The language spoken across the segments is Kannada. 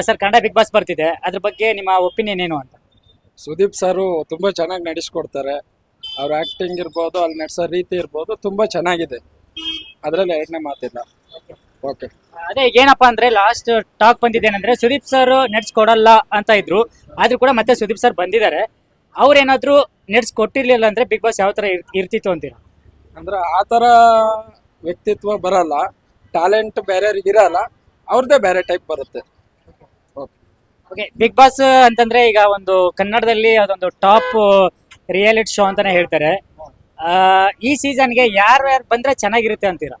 ಸರ್ ಕನ್ನಡ ಬಿಗ್ ಬಾಸ್ ಬರ್ತಿದೆ. ಅದ್ರ ಬಗ್ಗೆ ನಿಮ್ಮ ಒಪಿನಿಯನ್ ಏನು ಅಂತ? ಸುದೀಪ್ ಸರು ತುಂಬಾ ಚೆನ್ನಾಗಿ ನಡೆಸ್ಕೊಡ್ತಾರೆ ಅವ್ರ ಆಕ್ಟಿಂಗ್ ಇರ್ಬೋದು ಅಲ್ಲಿ ನಡೆಸೋ ರೀತಿ ಇರ್ಬೋದು ತುಂಬಾ ಚೆನ್ನಾಗಿದೆ. ಅದರಲ್ಲಿ ಎರಡನೇ ಮಾತಿಲ್ಲ. ಓಕೆ ಅದೇ ಏನಪ್ಪಾ ಅಂದ್ರೆ ಲಾಸ್ಟ್ ಟಾಕ್ ಬಂದಿದ್ದೇನೆಂದ್ರೆ ಸುದೀಪ್ ಸರ್ ನಡ್ಸ್ಕೊಡಲ್ಲ ಅಂತ ಇದ್ರು. ಆದ್ರೂ ಕೂಡ ಮತ್ತೆ ಸುದೀಪ್ ಸರ್ ಬಂದಿದ್ದಾರೆ. ಅವ್ರೇನಾದ್ರೂ ಕೊಟ್ಟಿರ್ಲಿಲ್ಲ ಅಂದ್ರೆ ಬಿಗ್ ಬಾಸ್ ಯಾವ ತರ ಇರ್- ಇರ್ತಿತ್ತು ಅಂತೀರಾ? ಅಂದ್ರೆ ಆ ಥರ ವ್ಯಕ್ತಿತ್ವ ಬರಲ್ಲ. ಟ್ಯಾಲೆಂಟ್ ಬೇರೆಯವ್ರಿಗೆ ಇರಲ್ಲ. ಅವ್ರದ್ದೇ ಬೇರೆ ಟೈಪ್ ಬರುತ್ತೆ. ಓಕೆ ಬಿಗ್ ಬಾಸ್ ಅಂತಂದ್ರೆ ಈಗ ಒಂದು ಕನ್ನಡದಲ್ಲಿ ಅದೊಂದು ಟಾಪ್ ರಿಯಾಲಿಟಿ ಶೋ ಅಂತಾನೆ ಹೇಳ್ತಾರೆ. ಆ, ಈ ಸೀಸನ್ಗೆ ಯಾರು ಯಾರು ಬಂದ್ರೆ ಚೆನ್ನಾಗಿರುತ್ತೆ ಅಂತೀರಾ?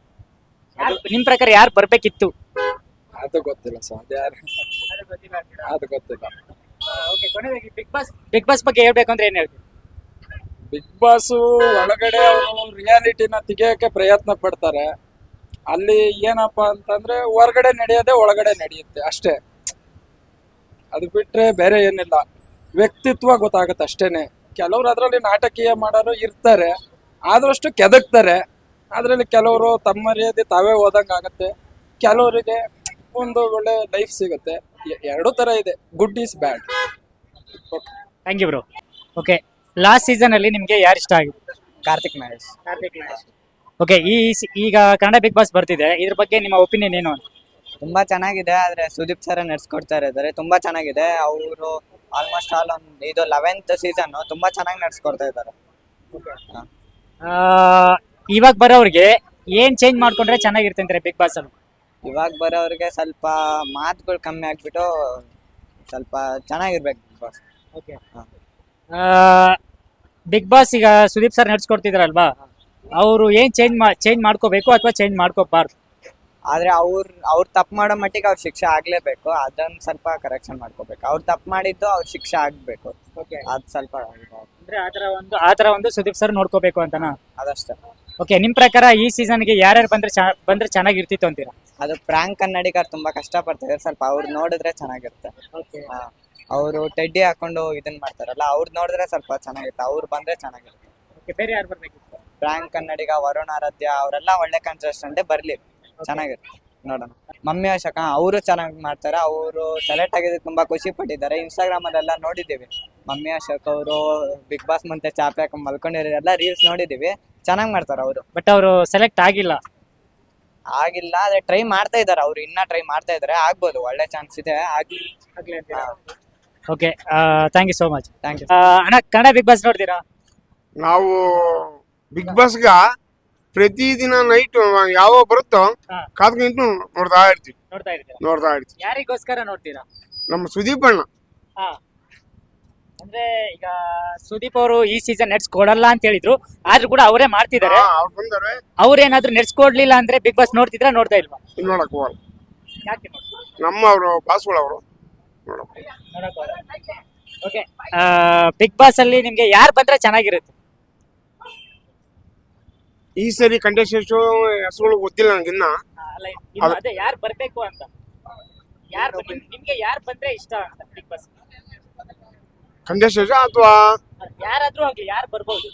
ಯಾರ್- ನಿಮ್ ಪ್ರಕಾರ ಯಾರು ಬರ್ಬೇಕಿತ್ತು? ಅದು ಗೊತ್ತಿಲ್ಲ ಸರ್ ಅದು ಯಾರು? ಅದು ಗೊತ್ತಿಲ್ಲ. ಬಿಗ್ ಬಾಸ್ ಬಿಗ್ ಬಾಸ್ ಬಗ್ಗೆ ಹೇಳ್ಬೇಕು ಅಂದ್ರೆ ಏನ್ ಹೇಳ್ತೀರಿ? ಬಿಗ್ ಬಾಸ್ ಒಳಗಡೆ ಅವರು ರಿಯಾಲಿಟಿನ ತೆಗಿಯೋಕೆ ಪ್ರಯತ್ನ ಪಡ್ತಾರೆ. ಅಲ್ಲಿ ಏನಪ್ಪಾ ಅಂತಂದ್ರೆ ಹೊರಗಡೆ ನಡೆಯೋದೇ ಒಳಗಡೆ ನಡೆಯುತ್ತೆ ಅಷ್ಟೇ. ಅದು ಬಿಟ್ರೆ ಬೇರೆ ಏನಿಲ್ಲ. ವ್ಯಕ್ತಿತ್ವ ಗೊತ್ತಾಗುತ್ತೆ ಅಷ್ಟೇನೆ. ಕೆಲವರು ಅದರಲ್ಲಿ ನಾಟಕೀಯ ಮಾಡೋರು ಇರ್ತಾರೆ. ಆದಷ್ಟು ಕೆದಕ್ತಾರೆ. ಅದರಲ್ಲಿ ಕೆಲವರು ತಮ್ಮ ಮರ್ಯಾದೆ ತಾವೇ ಹೋದಂಗೆ ಆಗುತ್ತೆ. ಕೆಲವರಿಗೆ ಒಂದು ಒಳ್ಳೆ ಲೈಫ್ ಸಿಗುತ್ತೆ. ಎರಡು ಎರಡೂ ತರ ಇದೆ. Good is bad okay thank you bro okay last season ಅಲ್ಲಿ ನಿಮ್ಗೆ ಯಾರು ಇಷ್ಟ ಆಗಿದೆ ಕಾರ್ತಿಕ್ ಮಹೇಶ್. ಓಕೆ ಈ ಸಿ- ಈಗ ಕನ್ನಡ ಬಿಗ್ ಬಾಸ್ ಬರ್ತಿದೆ. ಇದ್ರ ಬಗ್ಗೆ ನಿಮ್ಮ ಒಪಿನಿಯನ್ ಏನು ಅಂತ? ತುಂಬಾ ಚೆನ್ನಾಗಿದೆ ಆದ್ರೆ ಸುದೀಪ್ ಸರ್ ನಡ್ಸ್ಕೊಡ್ತಾ ಇದ್ದಾರೆ ತುಂಬಾ ಚೆನ್ನಾಗಿದೆ. ಅವರು ಆಲ್ಮೋಸ್ಟ್ ಆಲ್ ಒಂದು ಇದು ಲೆವೆಂತ್ ಸೀಸನ್ ತುಂಬಾ ಚೆನ್ನಾಗಿ ನಡ್ಸ್ಕೊಡ್ತಾ ಇದ್ದಾರೆ ಇವಾಗ ಬರೋರಿಗೆ ಏನ್ ಚೇಂಜ್ ಮಾಡ್ಕೊಂಡ್ರೆ ಚೆನ್ನಾಗಿರ್ತಂತಾರೆ ಬಿಗ್ ಬಾಸ್ ಅಲ್ಲಿ ಇವಾಗ ಬರೋರಿಗೆ ಸ್ವಲ್ಪ ಮಾತುಗಳು ಕಮ್ಮಿ ಆಗ್ಬಿಟ್ಟು ಸ್ವಲ್ಪ ಚೆನ್ನಾಗಿರ್ಬೇಕು big boss okay. Big boss ಈಗ ಸುದೀಪ್ ಸರ್ ನಡ್ಸ್ಕೊಡ್ತಿದಾರಲ್ವಾ? ಅವರು ಏನ್ ಚೇಂಜ್ ಚೇಂಜ್ ಮಾಡ್ಕೋಬೇಕು ಅಥವಾ ಚೇಂಜ್ ಮಾಡ್ಕೋಬಾರ್ದು? ಆದ್ರೆ ಅವ್ರ ಅವ್ರು ತಪ್ಪು ಮಾಡೋ ಮಟ್ಟಿಗೆ ಅವ್ರ ಶಿಕ್ಷೆ ಆಗ್ಲೇಬೇಕು. ಅದನ್ನ ಸ್ವಲ್ಪ ಕರೆಕ್ಷನ್ ಮಾಡ್ಕೋಬೇಕು. ಅವ್ರು ತಪ್ಪು ಮಾಡಿದ್ದು ಅವ್ರ ಶಿಕ್ಷೆ ಆಗ್ಬೇಕು. ಓಕೆ ಅದ್ ಸ್ವಲ್ಪ ಅಂದ್ರೆ ಆತರ ಒಂದು ಆತರ ಒಂದು ಸುದೀಪ್ ಸರ್ ನೋಡ್ಕೋಬೇಕು ಅಂತನಾ? ಅದಷ್ಟೇ. ಓಕೆ ನಿಮ್ ಪ್ರಕಾರ ಈ ಸೀಸನ್ಗೆ ಯಾರ್ಯಾರು ಬಂದ್ರೆ ಚಾ- ಬಂದ್ರೆ ಚೆನ್ನಾಗಿರ್ತಿತ್ತು ಅಂತೀರಾ? ಅದು ಪ್ರಾಂಕ್ ಕನ್ನಡಿಗರು ತುಂಬಾ ಕಷ್ಟ ಪಡ್ತಾರೆ ಸ್ವಲ್ಪ ಅವ್ರು ನೋಡಿದ್ರೆ ಚೆನ್ನಾಗಿರುತ್ತೆ. ಅವರು ಟೆಡ್ಡಿ ಹಾಕೊಂಡು ಇದನ್ನ ಮಾಡ್ತಾರಲ್ಲ ಅವ್ರು ನೋಡಿದ್ರೆ ಸ್ವಲ್ಪ ಚೆನ್ನಾಗಿರುತ್ತೆ. ಅವ್ರು ಬಂದ್ರೆ ಚೆನ್ನಾಗಿರುತ್ತೆ. ಬೇರೆ ಯಾರು ಬರ್ಬೇಕಿತ್ತು? ಪ್ರಾಂಕ್ ಕನ್ನಡಿಗ ವರುಣ್ ಆರಾಧ್ಯ ಅವರೆಲ್ಲ ಒಳ್ಳೆ ಕಂಟೆಸ್ಟೆಂಟ್ ಬರ್ಲಿ. ಚೆನ್ನಾಗಿರುತ್ತೆ. ನೋಡೋಣ. ಮಮ್ಮಿ ಅಶೋಕ ಅವರು ಚೆನ್ನಾಗಿ ಮಾಡ್ತಾರೆ. ಅವರು ಸೆಲೆಕ್ಟ್ ಆಗಿದ್ದಕ್ಕೆ ತುಂಬಾ ಖುಷಿ ಪಟ್ಟಿದ್ದಾರೆ. ಇನ್ಸ್ಟಾಗ್ರಾಮ್ ಅಲ್ಲೆಲ್ಲ ನೋಡಿದ್ದೀವಿ. ಮಮ್ಮಿ ಅಶೋಕ್ ಅವರು ಬಿಗ್ ಬಾಸ್ ಮುಂದೆ ಚಾಪೆ ಹಾಕೊಂಡು ಮಲ್ಕೊಂಡಿರೋ ಎಲ್ಲ ರೀಲ್ಸ್ ನೋಡಿದ್ದೀವಿ. ಚೆನ್ನಾಗಿ ಮಾಡ್ತಾರೆ ಅವರು. ಬಟ್ ಅವರು ಸೆಲೆಕ್ಟ್ ಆಗಿಲ್ಲ. ಆಗಿಲ್ಲ ಆದ್ರೆ ಟ್ರೈ ಮಾಡ್ತಾ ಇದ್ದಾರೆ. ಅವ್ರು ಇನ್ನ ಟ್ರೈ ಮಾಡ್ತಾ ಇದ್ದಾರೆ. ಆಗ್ಬೋದು ಒಳ್ಳೆ ಚಾನ್ಸ್ ಇದೆ. ಆಗಿ okay thank you so much thank you ಅಣ್ಣ ಕನ್ನಡ ಬಿಗ್ ಬಾಸ್ ನೋಡ್ತೀರಾ? ನಾವು ಬಿಗ್ ಬಾಸ್ಗ ಪ್ರತಿದಿನ ನೈಟ್ ಯಾವ ಬರುತ್ತೋ ಕಾದು ಕಾದ್ಕೊಂಡು ನೋಡ್ತಾ ಇರ್ತೀವಿ. ನೋಡ್ತಾ ಇರ್ತೀರಾ? ನೋಡ್ತಾ ಇರ್ತೀವಿ. ಯಾರಿಗೋಸ್ಕರ ನೋಡ್ತೀರಾ? ನಮ್ಮ ಸುದೀಪ್ ಅಣ್ಣ. ಹಾ. ಅಂದ್ರೆ ಈಗ ಸುದೀಪ್ ಅವರು ಈ ಸೀಸನ್ ನಡ್ಸ್ಕೊಡಲ್ಲ ಅಂತ ಹೇಳಿದ್ರು. ಆದ್ರೂ ಕೂಡ ಅವರೇ ಮಾಡ್ತಿದ್ದಾರೆ. ಅವ್ರು ಬಂದಾರೆ. ಅವ್ರೇನಾದ್ರೂ ನಡ್ಸ್ಕೊಡ್ಲಿಲ್ಲ ಅಂದ್ರೆ ಬಿಗ್ ಬಾಸ್ ನೋಡ್ತಿದ್ರ ನೋಡ್ತಾ ಇಲ್ವಾ? ಇನ್ ನೋಡಕ್ ಹೋಗಲ್ಲ. ಯಾಕೆ ನಮ್ಮ ಅವರು. ಬಾಸ್ಗಳವರು ನೋಡಕ್ ಓಕೆ ಬಿಗ್ ಬಾಸ್ ಅಲ್ಲಿ ನಿಮ್ಗೆ ಯಾರು ಬಂದ್ರೆ ಚೆನ್ನಾಗಿರುತ್ತೆ? ಈ ಸರಿ ಕಂಟೆಸ್ಟೆಂಟ್ ಹೆಸರುಗಳು ಗೊತ್ತಿಲ್ಲ ನನಗಿನ್ನ. ಅದು- ಯಾರು ಬರ್ಬೇಕು ಅಂತ. ಯಾರು ನಿಮ್ಗೆ ಯಾರು ಬಂದ್ರೆ ಇಷ್ಟ ಅಂತ ಬಿಗ್ ಬಾಸ್? ಕಂಟೆಸ್ಟೆಂಟ್ ಅಥವಾ ಯಾರಾದ್ರೂ ಆಗ್ಲಿ ಯಾರು ಬರ್ಬೋದು?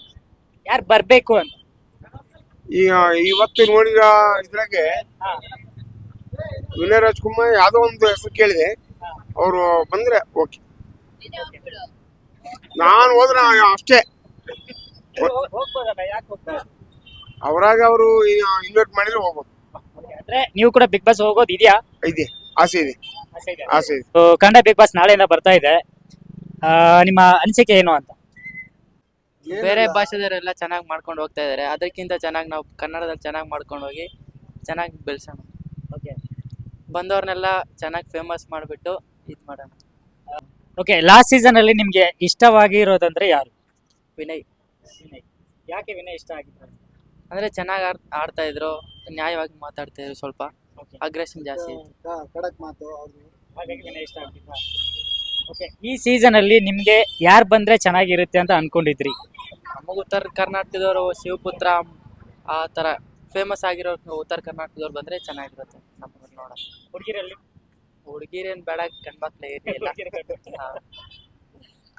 ಯಾರು ಬರ್ಬೇಕು ಅಂತ. ಈಗ ಇವತ್ತು ನೋಡಿದ ಇದ್ರಾಗೆ. ವಿನಯ್ ರಾಜ್ಕುಮಾರ್ ಯಾವ್ದೋ ಒಂದು ಹೆಸರು ಕೇಳಿದೆ. ಅವರು ಬಂದ್ರೆ ಓಕೆ. ನಾನು ಹೋದ್ರೆ ಅಷ್ಟೇ. ಹೋಗ್ಬೋದಲ್ಲ ಯಾಕೆ ಹೋಗ್ಬೋದು ಅವರಾಗ ಅವರು ಇನ್ವೈಟ್ ಮಾಡಿದ್ರೆ ಹೋಗೋದು ಅಂದ್ರೆ ನೀವು ಕೂಡ ಬಿಗ್ ಬಾಸ್ ಹೋಗೋದು ಇದೆಯಾ? ಇದೆ ಆಸೆ ಇದೆ. ಆಸೆ ಇದೆ. ಕಂಡ ಕನ್ನಡ ಬಿಗ್ ಬಾಸ್ ನಾಳೆಯಿಂದ ಬರ್ತಾ ಇದೆ. ಆ, ನಿಮ್ಮ ಅನಿಸಿಕೆ ಏನು ಅಂತ? ಬೇರೆ ಭಾಷೆದವರೆಲ್ಲ ಚೆನ್ನಾಗಿ ಮಾಡ್ಕೊಂಡು ಹೋಗ್ತಾ ಇದ್ದಾರೆ ಅದಕ್ಕಿಂತ ಚೆನ್ನಾಗಿ ನಾವು ಕನ್ನಡದಲ್ಲಿ ಚೆನ್ನಾಗಿ ಮಾಡ್ಕೊಂಡು ಹೋಗಿ ಚೆನ್ನಾಗಿ ಬೆಳೆಸೋಣ. ಓಕೆ ಬಂದವ್ರನ್ನೆಲ್ಲ ಚೆನ್ನಾಗಿ ಫೇಮಸ್ ಮಾಡಿಬಿಟ್ಟು ಇದು ಮಾಡೋಣ. ಓಕೆ ಲಾಸ್ಟ್ ಸೀಸನ್ ಅಲ್ಲಿ ನಿಮ್ಗೆ ಇಷ್ಟವಾಗಿರೋದಂದ್ರೆ ಯಾರು? ವಿನಯ್. ವಿನಯ್. ಯಾಕೆ ವಿನಯ್ ಇಷ್ಟ ಆಗಿತ್ತು? ಅಂದರೆ ಚೆನ್ನಾಗಿ ಆಡ್ ಆಡ್ತಾ ಇದ್ರು ನ್ಯಾಯವಾಗಿ ಮಾತಾಡ್ತಾ ಇದ್ರು ಸ್ವಲ್ಪ. ಅಗ್ರೆಷನ್ ಜಾಸ್ತಿ ಇತ್ತು. ಖಡಕ್ ಮಾತು ಹಾಗಾಗಿ ವಿನಯ್ ಇಷ್ಟ ಆಗ್ತಿಲ್ಲ ಓಕೆ ಈ ಸೀಸನ್ ಅಲ್ಲಿ ನಿಮ್ಗೆ ಯಾರು ಬಂದ್ರೆ ಚೆನ್ನಾಗಿರುತ್ತೆ ಅಂತ ಅನ್ಕೊಂಡಿದ್ರಿ? ನಮಗೆ ಉತ್ತರ ಕರ್ನಾಟಕದವರು ಶಿವಪುತ್ರ ಆ ತರ ಫೇಮಸ್ ಆಗಿರೋ ಉತ್ತರ ಕರ್ನಾಟಕದವ್ರು ಬಂದ್ರೆ ಚೆನ್ನಾಗಿರುತ್ತೆ. ಹುಡುಗಿರಲ್ಲಿ? ಹುಡುಗಿರೇನು ಬೇಡ ಗಂಡ್ಮಕ್ಳು ಏನಿಲ್ಲ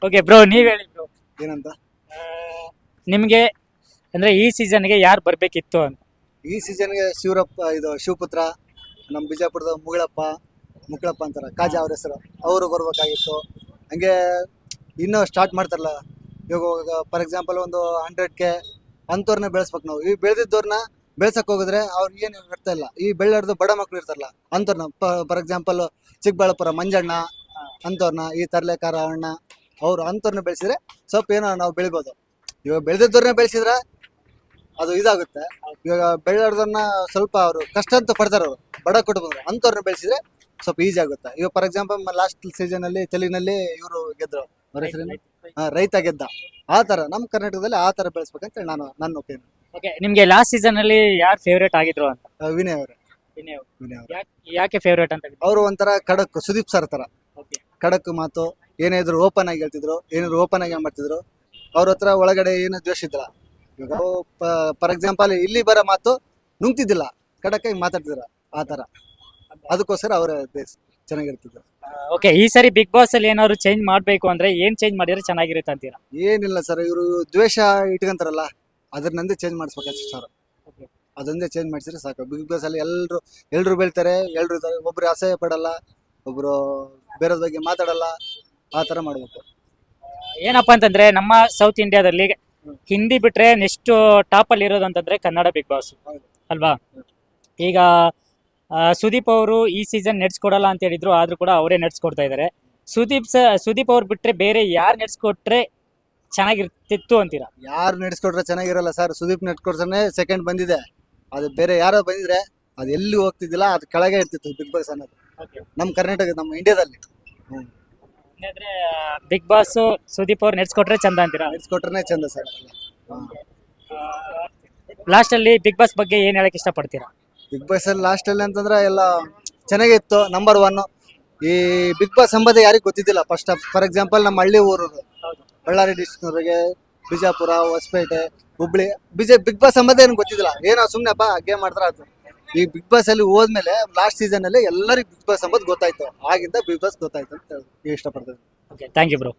ಓಕೆ ಬ್ರೋ ನೀವ್ ಹೇಳಿ ಬ್ರೋ ಏನಂತ? ನಿಮ್ಗೆ ಅಂದ್ರೆ ಈ ಸೀಸನ್ಗೆ ಯಾರು ಬರ್ಬೇಕಿತ್ತು ಅಂತ? ಈ ಸೀಸನ್ಗೆ ಶಿವರಪ್ಪ, ಇದು ಶಿವಪುತ್ರ ನಮ್ಮ ಬಿಜಾಪುರದ ಮುಗಳಪ್ಪ ಮುಕ್ಕಳಪ್ಪ ಅಂತಾರ, ಕಾಜಾ ಅವ್ರ ಹೆಸರು. ಅವರು ಬರ್ಬೇಕಾಗಿತ್ತು. ಹಂಗೆ ಇನ್ನೂ ಸ್ಟಾರ್ಟ್ ಮಾಡ್ತಾರಲ್ಲ, ಇವಾಗ ಫಾರ್ ಎಕ್ಸಾಂಪಲ್ ಒಂದು ಹಂಡ್ರೆಡ್ ಕೆ ಅಂಥವ್ರನ್ನ ಬೆಳೆಸ್ಬೇಕು ನಾವು. ಈ ಬೆಳೆದಿದ್ದವ್ರನ್ನ ಬೆಳ್ಸಕ್ ಹೋಗಿದ್ರೆ ಅವ್ರಿಗೆ ಏನು ಇರ್ತಾ ಇಲ್ಲ. ಈ ಬೆಳ್ಳಾಡ್ದು ಬಡ ಮಕ್ಳು ಇರ್ತಾರಲ್ಲ ಅಂಥವ್ರನ್ನ ಫಾರ್ ಎಕ್ಸಾಂಪಲ್ ಚಿಕ್ಕಬಳ್ಳಾಪುರ, ಮಂಜಣ್ಣ ಅಂಥವ್ರನ್ನ ಈ ತರ್ಲೆಕಾರ, ಅಣ್ಣ, ಅವ್ರು ಅಂಥವ್ರನ್ನ ಬೆಳೆಸಿದ್ರೆ ಸ್ವಲ್ಪ ಏನೋ ನಾವು ಬೆಳಿಬೋದು. ಇವಾಗ ಬೆಳೆದಿದ್ದವ್ರನ್ನ ಬೆಳೆಸಿದ್ರೆ ಅದು ಇದಾಗುತ್ತೆ. ಇವಾಗ ಬೆಳೆದನ್ನ ಸ್ವಲ್ಪ ಅವರು ಕಷ್ಟ ಅಂತ ಪಡ್ತಾರೆ ಅವರು. ಬಡ ಕುಟುಂಬ ಅಂಥವ್ರನ್ನ ಬೆಳೆಸಿದ್ರೆ ಸ್ವಲ್ಪ ಈಸಿ ಆಗುತ್ತೆ. ಇವಾಗ ಫಾರ್ ಎಕ್ಸಾಂಪಲ್ ಲಾಸ್ಟ್ ಸೀಸನ್ ಅಲ್ಲಿ ತೆಲುಗಿನಲ್ಲಿ ಇವರು ಗೆದ್ರು. ಅವ್ರ ಹೆಸರೇನು ಹಾ, ರೈತ ಗೆದ್ದ. ಆ ತರ ನಮ್ಮ ಕರ್ನಾಟಕದಲ್ಲಿ ಆ ತರ ಬೆಳೆಸ್ಬೇಕಂತ ಹೇಳಿ ನಾನು ನನ್ನ ಒಪಿನಿಯನ್ ಓಕೆ ನಿಮ್ಗೆ ಲಾಸ್ಟ್ ಸೀಸನ್ ಅಲ್ಲಿ ಯಾರು ಫೇವ್ರೇಟ್ ಆಗಿದ್ರು ಅಂತ? ವಿನಯ್ ಅವರು. ವಿನಯ್ ಯಾಕ್- ಫೇವ್ರೇಟ್ ಅಂತ ಅವರು ಒಂಥರ ಖಡಕ್ ಸುದೀಪ್ ಸರ್ ತರ. ಖಡಕ್ ಮಾತು ಏನೇ ಇದ್ರು ಓಪನ್ ಆಗಿ ಹೇಳ್ತಿದ್ರು ಏನಾದ್ರು ಓಪನ್ ಆಗಿ ಮಾಡ್ತಿದ್ರು. ಅವ್ರ ಹತ್ರ ಒಳಗಡೆ ಏನು ದ್ವೇಷ ಇದ್ದಿಲ್ಲ. ಇವಾಗ ಫಾರ್ ಎಕ್ಸಾಂಪಲ್ ಇಲ್ಲಿ ಬರೋ ಮಾತು ನುಂಗ್ತಿದ್ದಿಲ್ಲ. ಖಡಕ್ ಆಗಿ ಮಾತಾಡ್ತಿದ್ರ ಆ ತರ ಅದಕ್ಕೋಸ್ಕರ ಅವರ ಚೆನ್ನಾಗಿರ್ತಿದ್ರು ಓಕೆ ಈ ಸರಿ ಬಿಗ್ ಬಾಸ್ ಅಲ್ಲಿ ಏನಾದ್ರು ಚೇಂಜ್ ಮಾಡ್ಬೇಕು ಅಂದ್ರೆ ಏನ್ ಚೇಂಜ್ ಮಾಡಿದ್ರೆ ಚೆನ್ನಾಗಿರುತ್ತೆ ಅಂತೀರಾ? ಏನಿಲ್ಲ ಸರ್ ಇವರು ದ್ವೇಷ ಇಟ್ಕೊಂತಾರಲ್ಲ ಅದನ್ನೇ ಚೇಂಜ್ ಮಾಡಿಸ್ಬೇಕಷ್ಟೇ ಸರ್. ಅದೊಂದೇ ಚೇಂಜ್ ಮಾಡಿಸಿದ್ರೆ ಸಾಕು. ಬಿಗ್ ಬಾಸ್ ಅಲ್ಲಿ ಎಲ್ರು ಎಲ್ರು ಬೆಳ್ತಾರೆ ಎಲ್ರು ಇದ್ದಾರೆ. ಒಬ್ರು ಅಸಹ್ಯ ಪಡಲ್ಲ ಒಬ್ರು ಬೇರೆ ಬಗ್ಗೆ ಮಾತಾಡಲ್ಲ ಆ ತರ ಮಾಡಬೇಕು. ಏನಪ್ಪಾ ಅಂತಂದ್ರೆ ನಮ್ಮ ಸೌತ್ ಇಂಡಿಯಾದಲ್ಲಿ ಹಿಂದಿ ಬಿಟ್ರೆ ನೆಕ್ಸ್ಟ್ ಟಾಪ್ ಅಲ್ಲಿ ಇರೋದು ಅಂತಂದ್ರೆ ಕನ್ನಡ ಬಿಗ್ ಬಾಸ್ ಅಲ್ವಾ? ಈಗ ಸುದೀಪ್ ಅವರು ಈ ಸೀಸನ್ ನಡ್ಸ್ಕೊಡಲ್ಲ ಅಂತ ಹೇಳಿದ್ರು ಆದ್ರೂ ಕೂಡ ಅವರೇ ನಡ್ಸ್ಕೊಡ್ತಾ ಇದ್ದಾರೆ ಸುದೀಪ್ ಸ ಸುದೀಪ್ ಅವ್ರು ಬಿಟ್ರೆ ಬೇರೆ ಯಾರು ನಡ್ಸ್ಕೊಟ್ರೆ ಚೆನ್ನಾಗಿರ್ತಿತ್ತು ಅಂತೀರಾ? ಯಾರು ನಡೆಸ್ಕೊಟ್ರೆ ಚೆನ್ನಾಗಿರಲ್ಲ ಸರ್ ಸುದೀಪ್ ನಡ್ಕೊಡ್ಸೇ ಸೆಕೆಂಡ್ ಬಂದಿದೆ. ಅದು ಬೇರೆ ಯಾರೋ ಬಂದಿದ್ರೆ ಅದು ಎಲ್ಲಿ ಹೋಗ್ತಿದ್ದಿಲ್ಲ ಅದು ಕೆಳಗೆ ಇರ್ತಿತ್ತು ಬಿಗ್ ಬಾಸ್ ಅನ್ನೋದು. ನಮ್ಮ ಕರ್ನಾಟಕ ನಮ್ಮ ಇಂಡಿಯಾದಲ್ಲಿ ಬಿಗ್ ಬಾಸ್ ಸುದೀಪ್ ಅವ್ರು ನಡ್ಸ್ಕೊಟ್ರೆ ಚಂದ ಅಂತೀರಾ? ನಡೆಸ್ಕೊಟ್ರೆ ಚಂದ ಸರ್. ಲಾಸ್ಟ್ ಅಲ್ಲಿ ಬಿಗ್ ಬಾಸ್ ಬಗ್ಗೆ ಏನ್ ಹೇಳಕ್ ಇಷ್ಟಪಡ್ತೀರಾ? ಬಿಗ್ ಬಾಸ್ ಅಲ್ಲಿ ಲಾಸ್ಟ್ ಅಲ್ಲಿ ಅಂತಂದ್ರೆ ಎಲ್ಲ ಚೆನ್ನಾಗಿತ್ತು ನಂಬರ್ ಒನ್ ಈ ಬಿಗ್ ಬಾಸ್ ಸಂಬಂಧ ಯಾರಿಗೂ ಗೊತ್ತಿದ್ದಿಲ್ಲ. ಫಸ್ಟ್ ಫಾರ್ ಎಕ್ಸಾಂಪಲ್ ನಮ್ಮ ಹಳ್ಳಿ ಊರು ಬಳ್ಳಾರಿ ಡಿಸ್ಟ್ರಿಕ್ಟ್ನವ್ರಿಗೆ ಬಿಜಾಪುರ ಹೊಸಪೇಟೆ ಹುಬ್ಳಿ. ಬಿಜೆ ಬಿಗ್ ಬಾಸ್ ಎಂಬುದೇ ಏನು ಗೊತ್ತಿದ್ದಿಲ್ಲ. ಏನೋ ಸುಮ್ಮನೆಪ್ಪ ಗೇಮ್ ಮಾಡ್ತಾರ ಅದು. ಈ ಬಿಗ್ ಬಾಸ್ ಅಲ್ಲಿ ಹೋದ್ಮೇಲೆ ಲಾಸ್ಟ್ ಸೀಸನ್ ಅಲ್ಲಿ ಎಲ್ಲರಿಗೂ ಬಿಗ್ ಬಾಸ್ ಎಂಬುದು ಗೊತ್ತಾಯ್ತು. ಆಗಿಂದ ಬಿಗ್ ಬಾಸ್ ಗೊತ್ತಾಯ್ತು ಅಂತ ಹೇಳಿ ಇಷ್ಟಪಡ್ತೇನೆ. Okay thank you bro